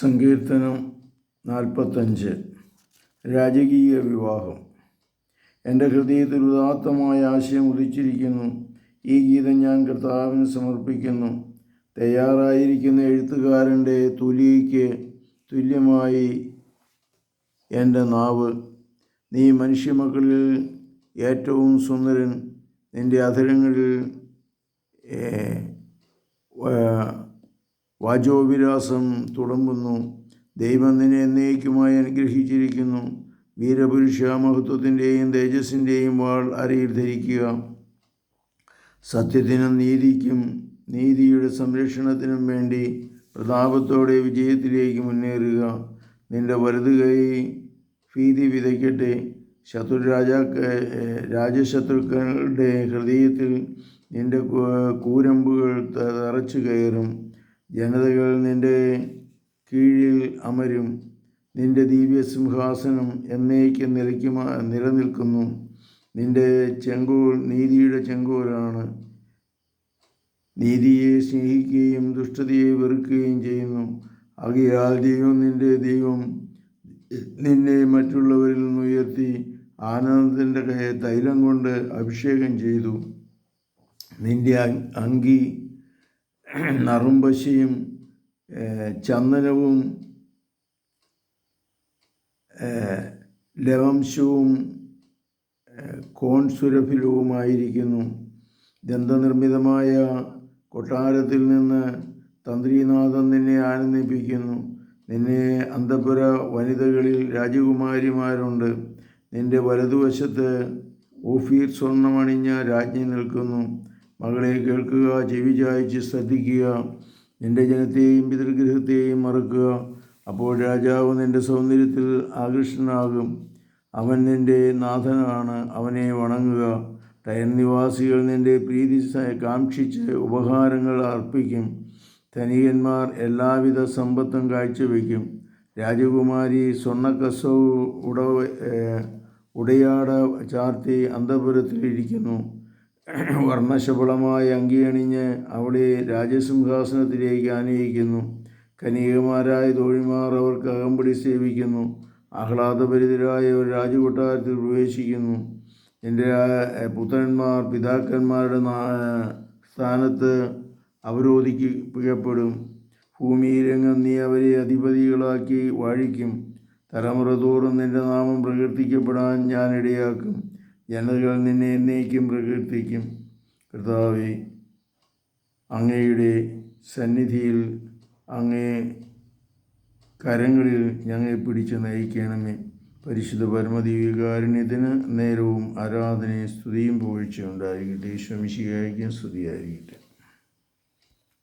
സങ്കീർത്തനം നാൽപ്പത്തഞ്ച്. രാജകീയ വിവാഹം. എന്റെ ഹൃദയത്തിൽ ഉദാത്തമായ ആശയം ഉദിച്ചിരിക്കുന്നു. ഈ ഗീതം ഞാൻ കർത്താവിന് സമർപ്പിക്കുന്നു. തയ്യാറായിരിക്കുന്ന എഴുത്തുകാരന്റെ തുലിക്ക് തുല്യമായി എന്റെ നാവ്. നീ മനുഷ്യമക്കളിൽ ഏറ്റവും സുന്ദരൻ. നിന്റെ അധരങ്ങളിൽ വാചോവിലാസം തുടങ്ങുന്നു. ദൈവം നിന്നെ എന്നേക്കുമായി അനുഗ്രഹിച്ചിരിക്കുന്നു. വീരപുരുഷ മഹത്വത്തിന്റെയും തേജസ്സിന്റെയും വാൾ അരയിൽ ധരിക്കുക. സത്യത്തിനും നീതിക്കും നീതിയുടെ സംരക്ഷണത്തിനും വേണ്ടി പ്രതാപത്തോടെ വിജയത്തിലേക്ക് മുന്നേറുക. നിന്റെ വലത് കൈ ഭീതി വിതയ്ക്കട്ടെ. ശത്രു രാജാക്ക രാജശത്രുക്കളുടെ ഹൃദയത്തിൽ നിന്റെ കൂരമ്പുകൾ തറച്ചു കയറും. ജനതകൾ നിന്റെ കീഴിൽ അമരും നിന്റെ ദിവ്യസിംഹാസനം എന്നേക്ക് നിലയ്ക്കുമാ നിലനിൽക്കുന്നു. നിന്റെ ചെങ്കോൽ നീതിയുടെ ചെങ്കോലാണ്. നീതിയെ സ്നേഹിക്കുകയും ദുഷ്ടതയെ വെറുക്കുകയും ചെയ്യുന്നു. ആകയാൽ ദൈവം നിന്റെ ദൈവം നിന്നെ മറ്റുള്ളവരിൽ നിന്ന് ഉയർത്തി ആനന്ദത്തിന്റെ തൈലം കൊണ്ട് അഭിഷേകം ചെയ്തു. നിന്റെ അങ്കി നറുമ്പശയും ഏഹ്, ചന്ദനവും ലവംശവും കോൺ സുരഭിലവുമായിരിക്കുന്നു. ദന്തനിർമ്മിതമായ കൊട്ടാരത്തിൽ നിന്ന് തന്ത്രിനാഥൻ നിന്നെ ആനന്ദിപ്പിക്കുന്നു. നിന്നെ അന്തപുര വനിതകളിൽ രാജകുമാരിമാരുണ്ട്. നിന്റെ വലതുവശത്ത് ഓഫീർ സ്വർണമണിഞ്ഞ രാജ്ഞി നിൽക്കുന്നു. മകളെ കേൾക്കുക ചെവി ചായച്ച് ശ്രദ്ധിക്കുക നിന്റെ ജനത്തെയും പിതൃഗ്രഹത്തെയും മറക്കുക. അപ്പോൾ രാജാവ് നിന്റെ സൗന്ദര്യത്തിൽ ആകൃഷ്ടനാകും അവൻ നിന്റെ നാഥനാണ് അവനെ വണങ്ങുക. തയൻ നിവാസികൾ നിന്റെ പ്രീതി കാക്ഷിച്ച് ഉപഹാരങ്ങൾ അർപ്പിക്കും. ധനികന്മാർ എല്ലാവിധ സമ്പത്തും കാഴ്ചവെക്കും. രാജകുമാരി സ്വർണക്കസവ് ഉടവ ഉടയാട ചാർത്തി അന്തപുരത്തിലിരിക്കുന്നു. വർണശബളമായ അങ്കിയണിഞ്ഞ് അവളെ രാജസിംഹാസനത്തിലേക്ക് ആനയിക്കുന്നു. കനികമാരായ തോഴിമാർ അവർക്ക് അകമ്പടി സേവിക്കുന്നു. ആഹ്ലാദഭരിതരായ ഒരു രാജകൊട്ടാരത്തിൽ പ്രവേശിക്കുന്നു. എന്റെ പുത്രന്മാർ പിതാക്കന്മാരുടെ സ്ഥാനത്ത് അവരോധിക്കപ്പെടും. ഭൂമിയിലെങ്ങും നീ അവരെ അധിപതികളാക്കി വാഴിക്കും. തലമുറ തോറും നിന്റെ നാമം പ്രകീർത്തിക്കപ്പെടാൻ ഞാൻ ഇടയാക്കും. ജനതകൾ നിന്നെ എന്നേക്കും പ്രകീർത്തിക്കും. കർത്താവെ അങ്ങയുടെ സന്നിധിയിൽ അങ്ങേ കരങ്ങളിൽ ഞങ്ങളെ പിടിച്ച് നയിക്കണമേ. പരിശുദ്ധ പരമദീവികാരുണ്യത്തിന് നേരവും ആരാധനയും സ്തുതിയും പുകഴ്ച ഉണ്ടായിരിക്കട്ടെ. ഈശ്വമിശിയായിരിക്കും സ്തുതിയായിരിക്കട്ടെ.